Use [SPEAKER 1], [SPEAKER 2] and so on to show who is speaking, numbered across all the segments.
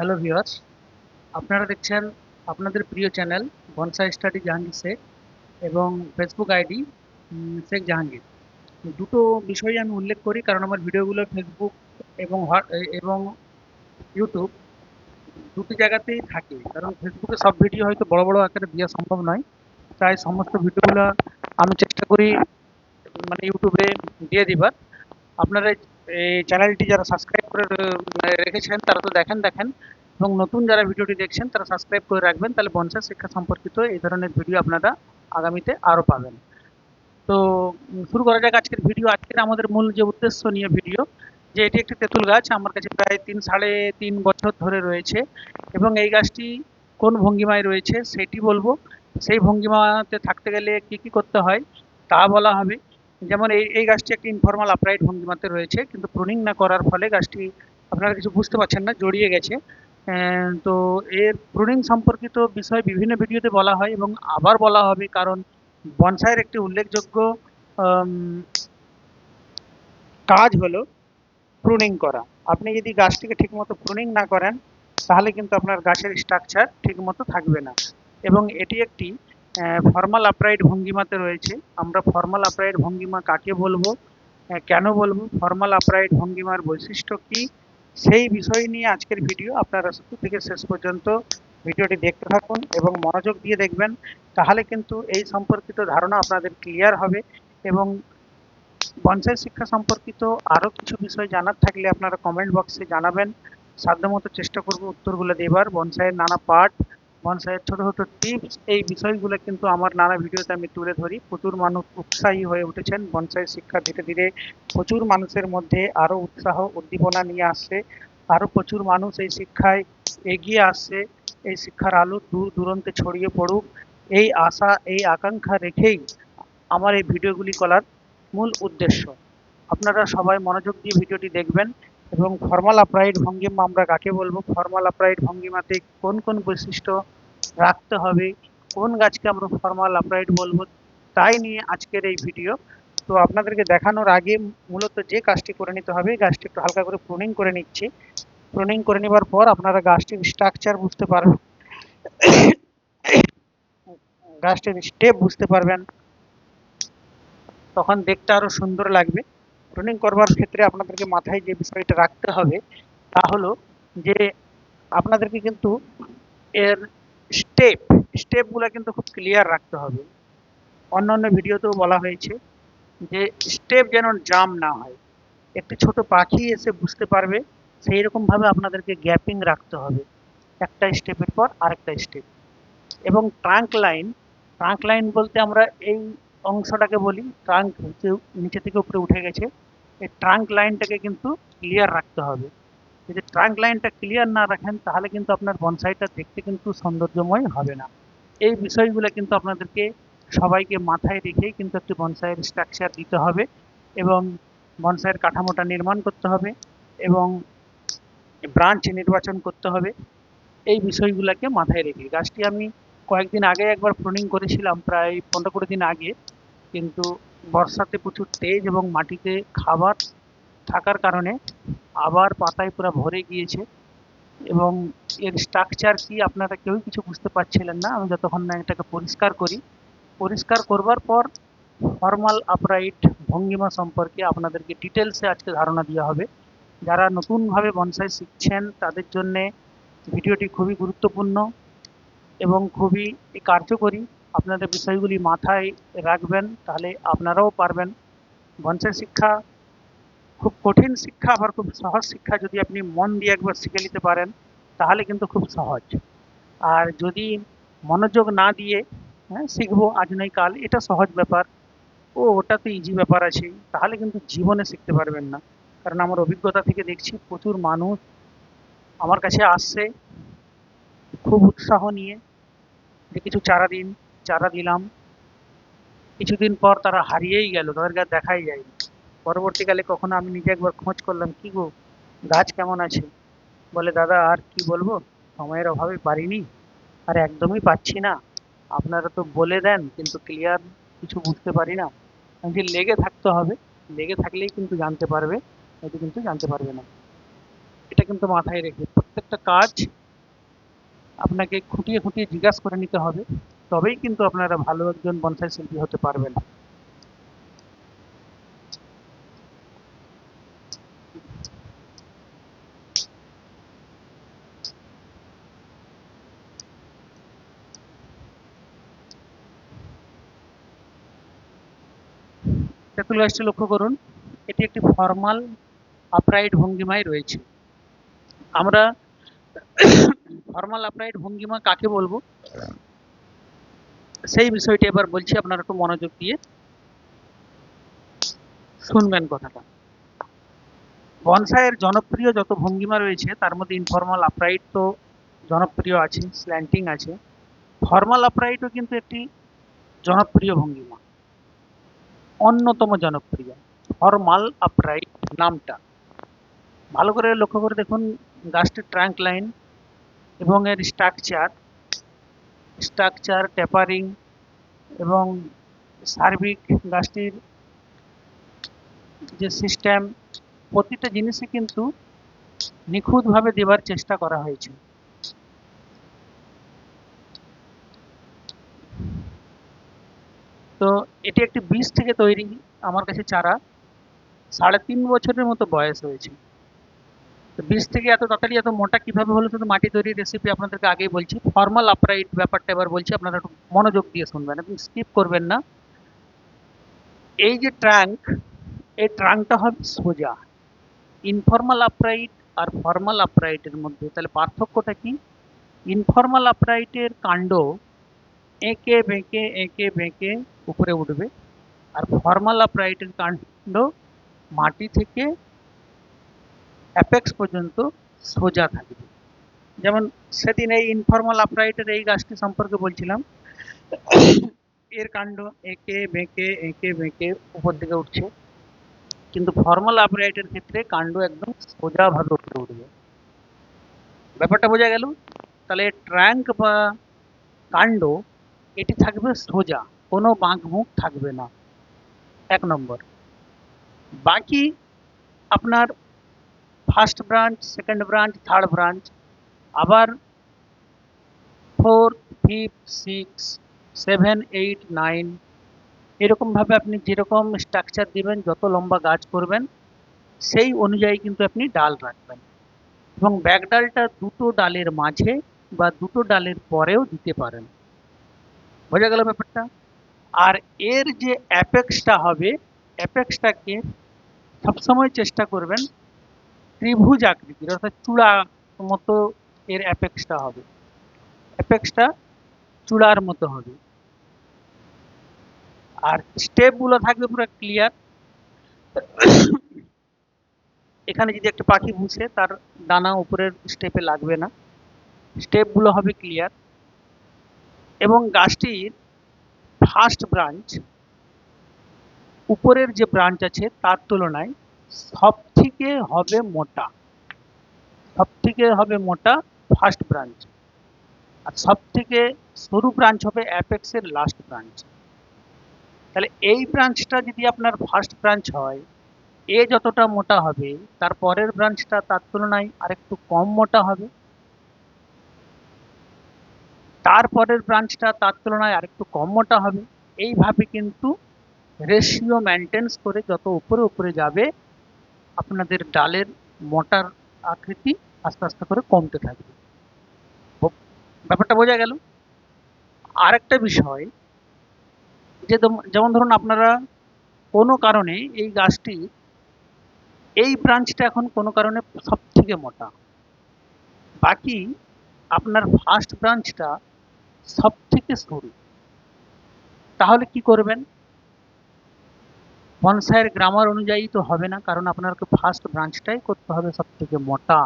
[SPEAKER 1] Hello viewers আপনারা দেখছেন আপনাদের প্রিয় channel bonsai study Jahangir Sheikh এবং ফেসবুক আইডি শেখ জাহাঙ্গীর দুটো বিষয় আমি উল্লেখ করি, কারণ আমার ভিডিওগুলো ফেসবুক এবং এবং ইউটিউব দুটি জায়গাতেই থাকে। কারণ ফেসবুকে সব ভিডিও হয়তো বড় বড় আকারে দেওয়া সম্ভব নয়। তাই সমস্ত ভিডিওগুলো আমি চেষ্টা করি মানে ইউটিউবে দিয়ে দিবার। আপনারা এই চ্যানেলটি যারা সাবস্ক্রাইব করে রেখেছেন, তারা তো দেখেন দেখেন। এবং নতুন যারা ভিডিওটি দেখছেন, তারা সাবস্ক্রাইব করে রাখবেন। তাহলে বনসাই শিক্ষা সম্পর্কিত এই ধরনের ভিডিও আপনারা আগামীতে আরও পাবেন। তো শুরু করা যাক আজকের ভিডিও। আজকের আমাদের মূল যে উদ্দেশ্য নিয়ে ভিডিও, যে এটি একটি তেঁতুল গাছ। আমার কাছে প্রায় তিন, সাড়ে তিন বছর ধরে রয়েছে এবং এই গাছটি কোন ভঙ্গিমায় রয়েছে সেটি বলব। সেই ভঙ্গিমাতে থাকতে গেলে কি কি করতে হয় তা বলা হবে। যেমন এই এই গাছটি একটি ইনফর্মাল আপরাইট ভঙ্গিমাতে রয়েছে, কিন্তু প্রুনিং না করার ফলে গাছটি আপনারা কিছু বুঝতে পারছেন না, জড়িয়ে গেছে। তো এর প্রুনিং সম্পর্কিত বিষয় বিভিন্ন ভিডিওতে বলা হয় এবং আবার বলা হবে কারণ বনসাইয়ের একটি উল্লেখযোগ্য কাজ হলো প্রুনিং করা। আপনি যদি গাছটিকে ঠিকমতো প্রুনিং না করেন, তাহলে কিন্তু আপনার গাছের স্ট্রাকচার ঠিকমতো থাকবে না। এবং এটি একটি ফর্মাল আপরাইট ভঙ্গিমাতে রয়েছে। আমরা ফর্মাল আপরাইট ভঙ্গিমা কাকে বলব? কেন বলব? ফর্মাল আপরাইট ভঙ্গিমার বৈশিষ্ট্য কি? সেই বিষয় নিয়ে আজকের ভিডিও আপনারা শুরু থেকে শেষ পর্যন্ত ভিডিওটি দেখতে থাকুন এবং মনোযোগ দিয়ে দেখবেন, তাহলে কিন্তু এই সম্পর্কিত ধারণা আপনাদের ক্লিয়ার হবে এবং বনসাই শিক্ষা সম্পর্কিত আরও কিছু বিষয় জানার থাকলে আপনারা কমেন্ট বক্সে জানাবেন। সাধ্যমতো চেষ্টা করব উত্তরগুলো দেবার। বনসাইয়ের নানা পার্ট বনসাইয়ের ছোট ছোট টিপস এই বিষয়গুলো কিন্তু আমার নানা ভিডিওতে আমি তুলে ধরি। প্রচুর মানুষ উৎসাহী হয়ে উঠেছেন। বনসাই শিক্ষা ধীরে ধীরে প্রচুর মানুষের মধ্যে আরও উৎসাহ, উদ্দীপনা নিয়ে আসছে। আরও প্রচুর মানুষ এই শিক্ষায় এগিয়ে আসছে। এই শিক্ষার আলো দূর দূরান্তে ছড়িয়ে পড়ুক। এই আশা, এই আকাঙ্ক্ষা রেখেই আমার এই ভিডিওগুলি করার মূল উদ্দেশ্য। আপনারা সবাই মনোযোগ দিয়ে ভিডিওটি দেখবেন। এবং ফর্মাল আপরাইট ভঙ্গিমা আমরা কাকে বলব? ফর্মাল আপরাইট ভঙ্গিমাতে কোন কোন বৈশিষ্ট্য রাখতে হবে? কোন গাছকে আমরা ফর্মাল আপরাইট বলব? তাই নিয়ে আজকের এই ভিডিও। তো আপনাদেরকে দেখানোর আগে মূলত যে কাজটি করে নিতে হবে গাছটি একটু হালকা করে প্রুনিং করে নিচ্ছি। প্রুনিং করে নেবার পর আপনারা গাছটির স্ট্রাকচার বুঝতে পারবেন গাছটির স্টেপ বুঝতে পারবেন। তখন দেখতে আরও সুন্দর লাগবে। প্রুনিং করবার ক্ষেত্রে আপনাদেরকে মাথায় যে বিষয়টা রাখতে হবে, তা হলো যে আপনাদেরকে কিন্তু এর স্টেপ স্টেপগুলো কিন্তু খুব ক্লিয়ার রাখতে হবে। অন্য অন্য ভিডিওতেও বলা হয়েছে যে স্টেপ যেন জাম না হয়। একটি ছোট পাখি এসে বুঝতে পারবে সেই রকমভাবে আপনাদেরকে গ্যাপিং রাখতে হবে। একটা স্টেপের পর আরেকটা স্টেপ এবং ট্রাঙ্ক লাইন ট্রাঙ্ক লাইন বলতে আমরা এই অংশটাকে বলি ট্রাঙ্ক হচ্ছে নিচে থেকে উপরে উঠে গেছে। এই ট্রাঙ্ক লাইনটাকে কিন্তু ক্লিয়ার রাখতে হবে। যদি ট্রাঙ্ক লাইনটা ক্লিয়ার না রাখেন, তাহলে কিন্তু আপনার বনসাইটা দেখতে কিন্তু সৌন্দর্যময় হবে না। এই বিষয়গুলো কিন্তু আপনাদেরকে সবাইকে মাথায় রেখেই কিন্তু একটি বনসাইয়ের স্ট্রাকচার দিতে হবে এবং বনসাইয়ের কাঠামোটা নির্মাণ করতে হবে এবং ব্রাঞ্চ নির্বাচন করতে হবে। এই বিষয়গুলোকে মাথায় রেখে। গাছটি আমি কয়েকদিন আগে একবার প্রুনিং করেছিলাম, প্রায় পনেরো কুড়ি দিন আগে। কিন্তু বর্ষাতে প্রচুর তেজ এবং মাটিতে খাবার থাকার কারণে আবার পাতায় পুরো ভরে গিয়েছে এবং এর স্ট্রাকচার কি আপনারা কেউই কিছু বুঝতে পারছিলেন না? আমি যতক্ষণ না এটাকে পরিষ্কার করি। পরিষ্কার করবার পর ফর্মাল আপরাইট ভঙ্গিমা সম্পর্কে আপনাদেরকে ডিটেলসে আজকে ধারণা দেওয়া হবে। যারা নতুনভাবে বনসাই শিখছেন, তাদের জন্যে ভিডিওটি খুবই গুরুত্বপূর্ণ এবং খুবই কার্যকরী। আপনাদের বিষয়গুলি মাথায় রাখবেন, তাহলে আপনারাও পারবেন। বনসাই শিক্ষা খুব কঠিন শিক্ষা, আবার খুব সহজ শিক্ষা যদি আপনি মন দিয়ে একবার শিখে নিতে পারেন, তাহলে কিন্তু খুব সহজ। আর যদি মনোযোগ না দিয়ে হ্যাঁ শিখব আজ নয় কাল, এটা সহজ ব্যাপার। ও, ওটা তো ইজি ব্যাপার আছে, তাহলে কিন্তু জীবনে শিখতে পারবেন না। কারণ আমার অভিজ্ঞতা থেকে দেখছি প্রচুর মানুষ আমার কাছে আসছে, খুব উৎসাহ নিয়ে যে কিছু চারা দিন চারা দিলাম। কিছুদিন পর তারা হারিয়েই গেল তাদেরকে আর দেখাই যায়নি। পরবর্তীকালে কখনো আমি নিজে একবার খোঁজ করলাম কি গো গাছ কেমন আছে? বলে দাদা আর কি বলব? সময়ের অভাবে পারিনি। আর একদমই পাচ্ছি না। আপনারা তো বলে দেন কিন্তু ক্লিয়ার কিছু বুঝতে পারি না। বলছি, লেগে থাকতে হবে লেগে থাকলেই কিন্তু জানতে পারবে নয়তো কিন্তু জানতে পারবে না। এটা কিন্তু মাথায় রেখে প্রত্যেকটা কাজ আপনাকে খুঁটিয়ে খুঁটিয়ে জিজ্ঞাসা করে নিতে হবে। তবেই কিন্তু আপনারা ভালো একজন বনসাই শিল্পী হতে পারবেন। তেঁতুল লক্ষ্য করুন, এটি একটি ফর্মাল আপরাইট ভঙ্গিমায় রয়েছে। আমরা ফর্মাল আপরাইট ভঙ্গিমা কাকে বলব? সেই বিষয়টি এবার বলছি, আপনারা একটু মনোযোগ দিয়ে শুনবেন কথাটা। বনসাইয়ের জনপ্রিয় যত ভঙ্গিমা রয়েছে, তার মধ্যে ইনফর্মাল আপরাইট তো জনপ্রিয় আছে স্ল্যান্টিং আছে। ফর্মাল আপরাইটও কিন্তু একটি জনপ্রিয় ভঙ্গিমা। অন্যতম জনপ্রিয় ফর্মাল আপরাইট নামটা। ভালো করে লক্ষ্য করে দেখুন, গাছটির ট্রাঙ্ক লাইন এবং এর স্ট্রাকচার স্ট্রাকচার টেপারিং এবং সার্বিক গাছটির যে সিস্টেম প্রতিটা জিনিসই কিন্তু নিখুঁতভাবে দেবার চেষ্টা করা হয়েছে। তো এটি একটি বীজ থেকে তৈরি, আমার কাছে চারা, সাড়ে তিন বছরের মতো বয়স হয়েছে। বীজ থেকে এত তাড়াতাড়ি এত মোটা কীভাবে হলো? শুধু মাটি তৈরির রেসিপি আপনাদেরকে আগেই বলছি। ফর্মাল আপরাইট ব্যাপারটা এবার বলছি, আপনারা একটু মনোযোগ দিয়ে শুনবেন এবং স্কিপ করবেন না। এই যে ট্রাঙ্ক এই ট্রাঙ্কটা হবে সোজা। ইনফর্মাল আপরাইট আর ফর্মাল আপরাইটের মধ্যে, তাহলে পার্থক্যটা কি? ইনফর্মাল আপরাইটের কাণ্ড এঁকে বেঁকে এঁকে বেঁকে উপরে উঠবে। আর ফর্মাল আপরাইটের কাণ্ড মাটি থেকে অ্যাপেক্স পর্যন্ত সোজা থাকবে। যেমন সেদিন এই ইনফর্মাল আপরাইটের এই গাছটি সম্পর্কে বলছিলাম, এর কাণ্ড এঁকে, বেঁকে এঁকে, বেঁকে উপর দিকে উঠছে। কিন্তু ফর্মাল আপরাইটের ক্ষেত্রে কাণ্ড একদম সোজাভাবে উপরে উঠবে ব্যাপারটা বোঝা গেল? তাহলে ট্র্যাঙ্ক বা কাণ্ড, এটি থাকবে সোজা, কোনো বাঁক মুখ থাকবে না। এক নম্বর। বাকি আপনার first branch second branch third branch আবার four fifth six seven eight nine এরকমভাবে আপনি যেরকম স্ট্রাকচার দিবেন, যত লম্বা গাছ করবেন, সেই অনুযায়ী কিন্তু আপনি ডাল রাখবেন। এবং ব্যাক ডালটা দুটো ডালের মাঝে বা দুটো ডালের পরেও দিতে পারেন। বোঝা গেল ব্যাপারটা? আর এর যে অ্যাপেক্সটা হবে অ্যাপেক্সটাকে সবসময় চেষ্টা করবেন ত্রিভুজ আকৃতির, অর্থাৎ চূড়া মতো এর অ্যাপেক্সটা হবে। অ্যাপেক্সটা চূড়ার মতো হবে। আর স্টেপগুলো থাকবে পুরো ক্লিয়ার। এখানে যদি একটা পাখি ভুসে তার ডানা উপরের স্টেপে লাগবে না। স্টেপগুলো হবে ক্লিয়ার। এবং গাছটির ফার্স্ট ব্রাঞ্চ, উপরের যে ব্রাঞ্চ আছে, তার তুলনায় সব থেকে হবে মোটা। সব থেকে হবে মোটা ফার্স্ট ব্রাঞ্চ আর সব থেকে সরু ব্রাঞ্চ হবে অ্যাপেক্সের লাস্ট ব্রাঞ্চ তাহলে এই ব্রাঞ্চটা যদি আপনার ফার্স্ট ব্রাঞ্চ হয়, এ যতটা মোটা হবে, তার পরের ব্রাঞ্চটা তার তুলনায় আরেকটু কম মোটা হবে। তারপরের ব্রাঞ্চটা তার তুলনায় আরেকটু কম মোটা হবে। এইভাবে কিন্তু রেশিও মেনটেন্স করে যত উপরে উপরে যাবে আপনাদের ডালের মোটার আকৃতি আস্তে আস্তে করে কমতে থাকবে। ব্যাপারটা বোঝা গেল? আরেকটা বিষয়, যে যেমন ধরুন আপনারা কোনো কারণে এই গাছটি, এই ব্রাঞ্চটা এখন কোনো কারণে সব থেকে মোটা। বাকি আপনার ফার্স্ট ব্রাঞ্চটা সব থেকে সরু। তাহলে কি করবেন? বনসাইয়ের গ্রামার অনুযায়ী তো হবে না, কারণ আপনাকে ফার্স্ট ব্রাঞ্চটাই করতে হবে সব থেকে মোটা।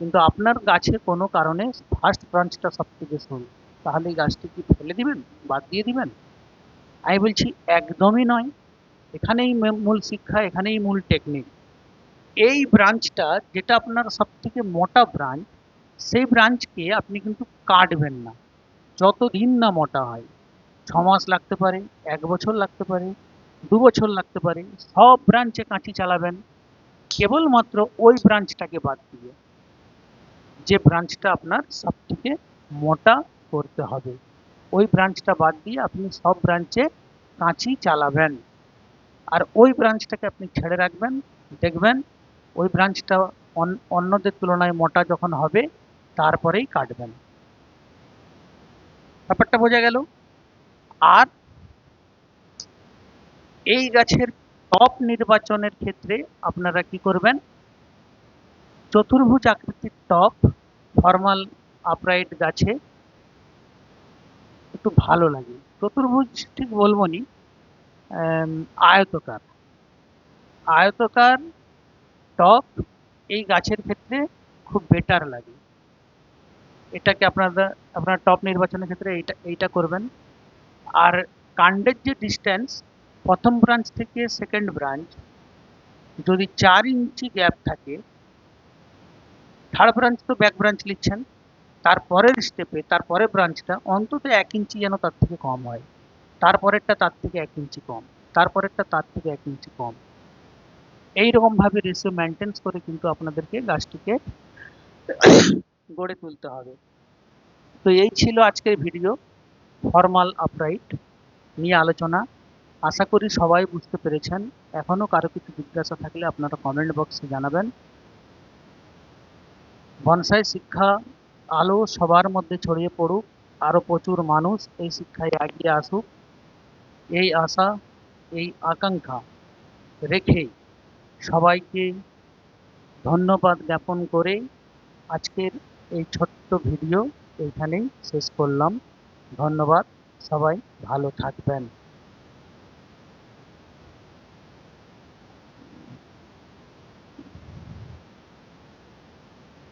[SPEAKER 1] কিন্তু আপনার গাছে কোনো কারণে ফার্স্ট ব্রাঞ্চটা সব থেকে সরু। তাহলে এই গাছটি কি ফেলে দিবেন? বাদ দিয়ে দিবেন? আমি বলছি, একদমই নয়। এখানেই মূল শিক্ষা, এখানেই মূল টেকনিক এই ব্রাঞ্চটা যেটা আপনার সব থেকে মোটা ব্রাঞ্চ সেই ব্রাঞ্চকে আপনি কিন্তু কাটবেন না। যতদিন না মোটা হয়। ছ মাস লাগতে পারে, এক বছর লাগতে পারে দু বছর লাগতে পারে। সব ব্রাঞ্চে কাঁচি চালাবেন। কেবলমাত্র ওই ব্রাঞ্চটাকে বাদ দিয়ে যে ব্রাঞ্চটা আপনার সব থেকে মোটা করতে হবে, ওই ব্রাঞ্চটা বাদ দিয়ে আপনি সব ব্রাঞ্চে কাঁচি চালাবেন। আর ওই ব্রাঞ্চটাকে আপনি ছেড়ে রাখবেন, দেখবেন ওই ব্রাঞ্চটা অন্যদের তুলনায় মোটা যখন হবে, তারপরেই কাটবেন। ব্যাপারটা বোঝা গেল? আর এই গাছের টপ নির্বাচনের ক্ষেত্রে আপনারা কি করবেন? চতুর্ভুজ আকৃতির টপ ফর্মাল আপরাইট গাছে একটু ভালো লাগে। চতুর্ভুজ ঠিক বলব নি আয়তকার। আয়তকার টপ এই গাছের ক্ষেত্রে খুব বেটার লাগে। এটাকে আপনারা, আপনার টপ নির্বাচনের ক্ষেত্রে এইটা এইটা করবেন। আর কাণ্ডের যে ডিস্টেন্স প্রথম ব্রাঞ্চ থেকে সেকেন্ড ব্রাঞ্চ যদি চার ইঞ্চি গ্যাপ থাকে থার্ড ব্রাঞ্চ তো ব্যাক ব্রাঞ্চ লিখছেন তারপরের স্টেপে তারপরের ব্রাঞ্চটা অন্তত এক ইঞ্চি যেন তার থেকে কম হয়। তারপরেরটা তার থেকে এক ইঞ্চি কম তারপরেরটা তার থেকে এক ইঞ্চি কম। এইরকম ভাবে রেশিও মেনটেন্স করে কিন্তু আপনাদেরকে গাছটিকে গড়ে তুলতে হবে। তো এই ছিল আজকের ভিডিও ফর্মাল আপরাইট নিয়ে আলোচনা। আশা করি সবাই বুঝতে পেরেছেন। এখনও কারও কিছু জিজ্ঞাসা থাকলে আপনারা কমেন্ট বক্সে জানাবেন। বনসাই শিক্ষা আলো সবার মধ্যে ছড়িয়ে পড়ুক, আরও প্রচুর মানুষ এই শিক্ষায় এগিয়ে আসুক। এই আশা, এই আকাঙ্ক্ষা রেখে সবাইকে ধন্যবাদ জ্ঞাপন করে আজকের এই ছোট্ট ভিডিও এইখানেই শেষ করলাম। ধন্যবাদ, সবাই ভালো থাকবেন।